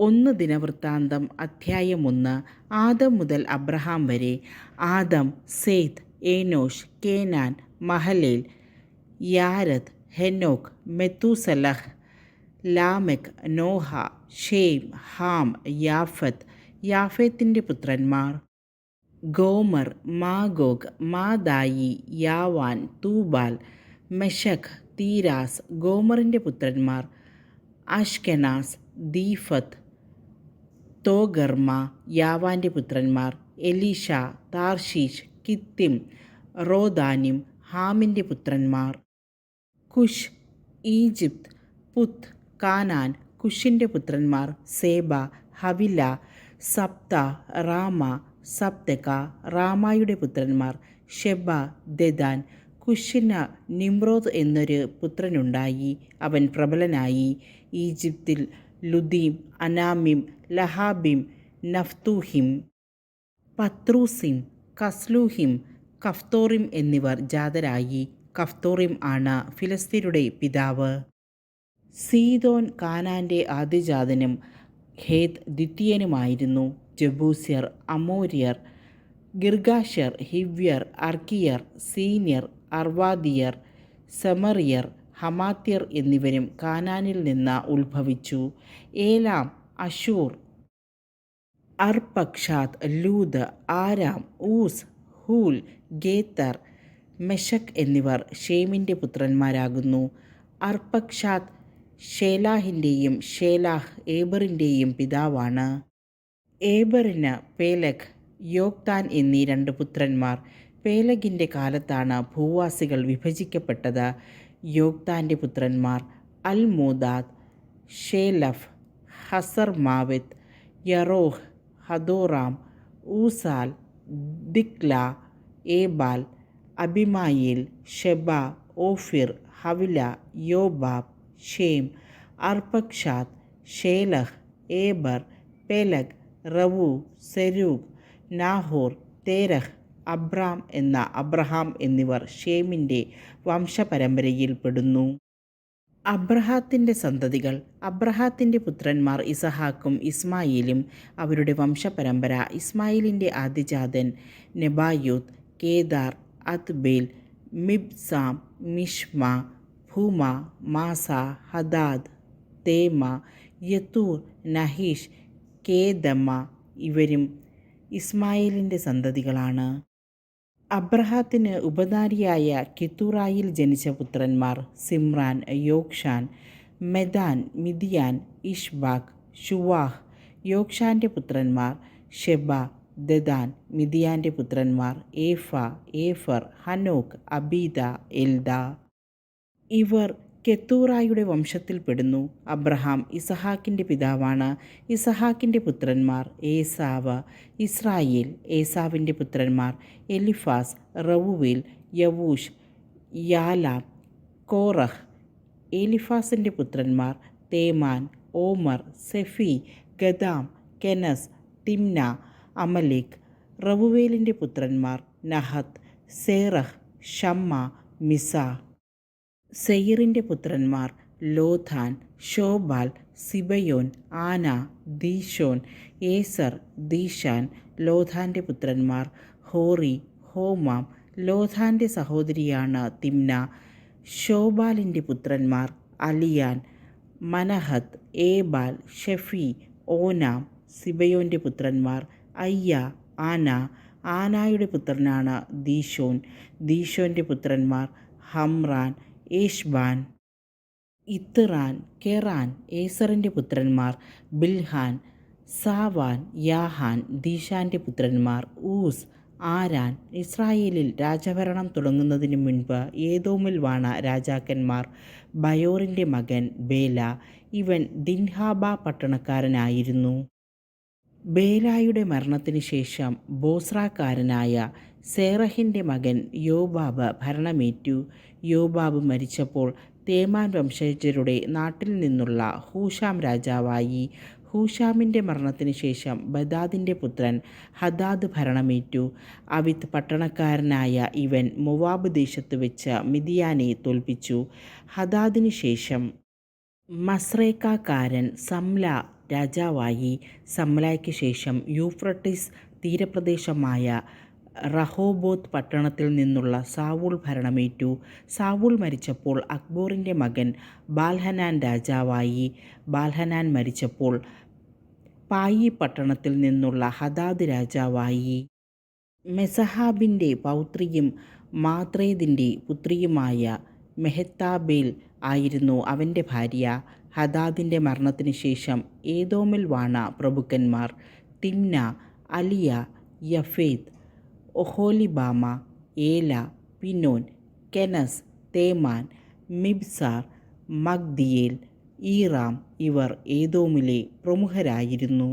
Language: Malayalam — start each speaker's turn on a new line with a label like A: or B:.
A: ഒന്ന് ദിനവൃത്താന്തം അധ്യായം ഒന്ന് ആദം മുതൽ അബ്രഹാം വരെ. Adam Seth Enosh Kenan Mahalalel Jared Enoch Methuselah Lamech Noah Shem Ham Japheth യാഫേത്തിന്റെ പുത്രന്മാർ. Gomer Magog Madai Javan Tubal Meshech Tiras ഗോമറിന്റെ പുത്രന്മാർ. അഷ്കെനാസ് ദീഫത്ത് തോഗർമ യാവാന്റെ പുത്രന്മാർ എലീഷ താർഷീഷ് കിത്തിം റോദാനിം ഹാമിന്റെ പുത്രന്മാർ. കുഷ് ഈജിപ്ത് പുത്ത് കാനാൻ കുഷിന്റെ പുത്രന്മാർ സേബ ഹവില സപ്ത റാമ സപ്തക റാമായുടെ പുത്രന്മാർ ഷെബ ദദാൻ. കുഷിന നിമ്രോദ് എന്നൊരു പുത്രനുണ്ടായി. അവൻ പ്രബലനായി. ഈജിപ്തിൽ ലുദീം അനാമിം ലഹാബിം നഫ്തൂഹിം പത്രൂസിം കസ്ലൂഹിം കഫ്തോറിം എന്നിവർ ജാതരായി. കഫ്തോറിം ആണ് ഫിലിസ്തീനയുടെ പിതാവ്. സീതോൻ കാനാന്റെ ആദ്യജാതനും ഹേത് ദ്വിതീയനുമായിരുന്നു. ജബൂസ്യർ അമോര്യർ ഗിർഗാഷ്യർ ഹിവ്യർ അർക്കിയർ സീനിയർ അർവാദിയർ സെമറിയർ ഹമാത്യർ എന്നിവരും കാനാനിൽ നിന്ന് ഉത്ഭവിച്ചു. Elam Asshur Arphaxad Lud Aram Uz Hul Gether Meshech എന്നിവർ ഷേമിന്റെ പുത്രന്മാരാകുന്നു. അർപക്ഷാത് ഷേലാഹിന്റെയും ഷേലാഹ് ഏബറിന്റെയും പിതാവാണ്. ഏബറിന് പേലഖ് യോക്താൻ എന്നീ രണ്ട് പുത്രന്മാർ പേലഗിന്റെ കാലത്താണ് ഭൂവാസികൾ വിഭജിക്കപ്പെട്ടത്. യോക്താൻ്റെ പുത്രന്മാർ Almodad Sheleph Hazarmaveth Jerah Hadoram Uzal Diklah Ebal Abimael Sheba Ophir Havilah Jobab Shem Arphaxad Shelah Eber Peleg Reu Serug Nahor Terah Abram എന്ന അബ്രഹാം എന്നിവർ ഷേമിന്റെ വംശപരമ്പരയിൽപ്പെടുന്നു. അബ്രഹാത്തിന്റെ സന്തതികൾ അബ്രഹാത്തിന്റെ പുത്രന്മാർ ഇസഹാക്കും ഇസ്മായിലും അവരുടെ വംശപരമ്പര ഇസ്മായിലിന്റെ ആദ്യജാതൻ നെബായൂത്ത് കേദാർ അത്ബേൽ മിബ്സാം മിഷ്മ ഭൂമ മാസ ഹദാദ് തേമ യത്തൂർ നഹീഷ് കേദമ്മ ഇവരും ഇസ്മായിലിന്റെ സന്തതികളാണ്. അബ്രഹാത്തിന് ഉപദാരിയായ കിത്തൂറായിൽ ജനിച്ച പുത്രന്മാർ സിമ്രാൻ യോക്ഷാൻ മെദാൻ മിതിയാൻ ഇഷ്ബാഖ് ഷുവാഹ് യോക്ഷാന്റെ പുത്രന്മാർ ഷെബ ദദാൻ. മിതിയാന്റെ പുത്രന്മാർ ഏഫ ഏഫർ ഹനോക്ക് അബീദ എൽദ. ഇവർ കെത്തൂറായുടെ വംശത്തിൽപ്പെടുന്നു അബ്രഹാം ഇസഹാക്കിന്റെ പിതാവാണ്. ഇസഹാക്കിന്റെ പുത്രന്മാർ ഏസാവ് ഇസ്രായേൽ ഏസാവിന്റെ പുത്രന്മാർ എലിഫാസ് റവുവേൽ യവൂഷ് യാലാം കോറഹ്. എലിഫാസിന്റെ പുത്രന്മാർ തേമാൻ ഓമർ സെഫി ഗദാം കെനസ് തിംന അമലിക് റവുവേലിന്റെ പുത്രന്മാർ നഹത്ത് സേറഹ് ഷമ്മ മിസ സെയിറിന്റെ പുത്രന്മാർ ലോഥാൻ ഷോബാൽ സിബയോൻ ആന ദീഷോൻ ഏസർ ദീഷാൻ ലോഥാന്റെ പുത്രന്മാർ ഹോറി ഹോമാം ലോഥാന്റെ സഹോദരിയാണ് തിംന ഷോബാലിന്റെ പുത്രന്മാർ അലിയാൻ മനഹത്ത് ഏബാൽ ഷെഫി ഓനാം സിബയോന്റെ പുത്രന്മാർ അയ്യ ആന ആനായുടെ പുത്രനാണ് ദീഷോൻ ദീഷോന്റെ പുത്രന്മാർ ഹംറാൻ ഏഷ്ബാൻ ഇത്തിറാൻ കെറാൻ ഏസറിന്റെ പുത്രന്മാർ ബിൽഹാൻ സാവാൻ യാഹാൻ ദീഷാന്റെ പുത്രന്മാർ ഊസ് ആരാൻ. ഇസ്രായേലിൽ രാജഭരണം തുടങ്ങുന്നതിന് മുൻപ് ഏതോമിൽ വാണ രാജാക്കന്മാർ ബയോറിന്റെ മകൻ ബേല. ഇവൻ ദിൻഹാബ പട്ടണക്കാരനായിരുന്നു. ബേലായുടെ മരണത്തിന് ശേഷം ബോസ്രാക്കാരനായ സേറഹിന്റെ മകൻ യോബാബ് ഭരണമേറ്റു. യോബാബ് മരിച്ചപ്പോൾ തേമാൻ വംശജരുടെ നാട്ടിൽ നിന്നുള്ള ഹൂഷാം രാജാവായി. ഹൂഷാമിന്റെ മരണത്തിന് ശേഷം ബദാദിന്റെ പുത്രൻ ഹദാദ് ഭരണമേറ്റു. അവിത്ത് പട്ടണക്കാരനായ ഇവൻ മൊവാബ് ദേശത്ത് വെച്ച് മിതിയാനെ തോൽപ്പിച്ചു. ഹദാദിന് ശേഷം മസ്രേക്കാക്കാരൻ സംല രാജാവായി സമ്മലായ്ക്ക് ശേഷം യൂഫ്രട്ടീസ് തീരപ്രദേശമായ റഹോബോത്ത് പട്ടണത്തിൽ നിന്നുള്ള സാവൂൾ ഭരണമേറ്റു. സാവൂൾ മരിച്ചപ്പോൾ അക്ബോറിന്റെ മകൻ ബാൽഹനാൻ രാജാവായി. ബാൽഹനാൻ മരിച്ചപ്പോൾ പായി പട്ടണത്തിൽ നിന്നുള്ള ഹദാദ് രാജാവായി. മെസഹാബിന്റെ പൗത്രിയും മാത്രേദിന്റെ പുത്രിയുമായ മെഹത്താബേൽ ആയിരുന്നു അവന്റെ ഭാര്യ. ഹദാദിന്റെ മരണത്തിന് ശേഷം ഏതോമിൽ വാണ പ്രഭുക്കന്മാർ തിമ്ന, അലിയ, യഫേദ് ഒഹോലിബാമ ഏല, പിനോൻ, കെനസ്, തേമാൻ, മിബ്സാർ, മഗ്ദിയേൽ, ഈറാം ഇവർ ഏതോമിലെ പ്രമുഖരായിരുന്നു.